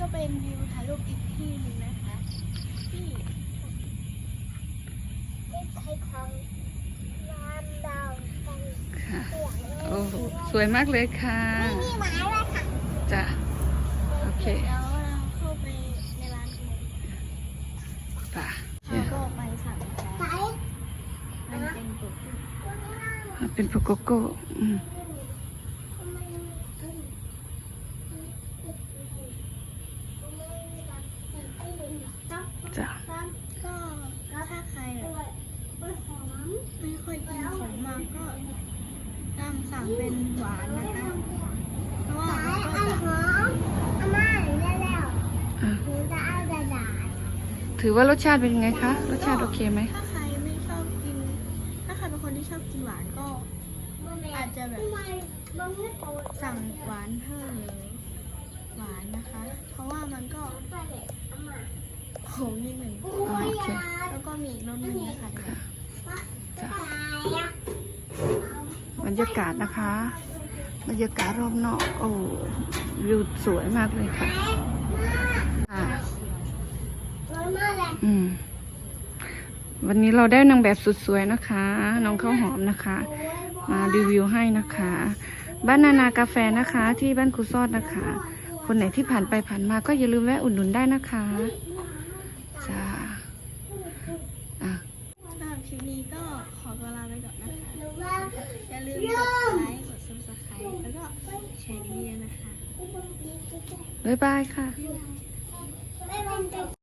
ก็เป็นวิวถ่ายรูปอีกที่หนึ่งนะคะที่ใช้ของน้ำดาวกันค่ะเสียงโอ้โหสวยมากเลยค่ะนี่ไม้เลยค่ะจ้ะโอเคแล้วเราเข้าไปในร้านขนมป่ะแล้วก็ไปสั่งไหนแมันเป็นปุ๊บเป็นโปโกโก้อืมจ้ะ ก็ถ้าใครแบบไม่ค่อยกินของมากก็ ตั้งเป็นหวานนะคะเพราะว่ามันก็จะหอมอาม่าได้แล้วอะหนูจะเอากระดาษถือว่ารสชาติเป็นยังไงคะ รสชาติโอเคไหม ถ้าใครไม่ชอบกิน ถ้าใครเป็นคนที่ชอบกินหวานก็อาจจะแบบไมมันไม่โตสั่งหวานเพิ่มเลยหวานนะคะ เพราะว่ามันก็ไปเลยอมนิดหนึ่งโอเคแล้วก็มีอีกรสหนึงนะคะจ้ะตายอะ รรยากาศนะคะ บรรยากาศรอบนอกโอ้วิวสวยมากเลยค่ะค่ะมันมาแล้วอืมวันนี้เราได้นางแบบสุดสวยนะคะ น้องข้าวหอมนะคะ มารีวิวให้นะคะ บ้านนานากาแฟนะคะ ที่บ้านครูซอดนะคะ คนไหนที่ผ่านไปผ่านมาก็อย่าลืมแวะอุดหนุนได้นะคะจ้าอะสำหรับคลิปนี้ก็ขอตัวลาไปก่อนนะคะหนูว่า อย่าลืมกดไลค์กดซับสไครต์แล้วก็แชร์เยอะๆนะคะ บ๊ายบายค่ะ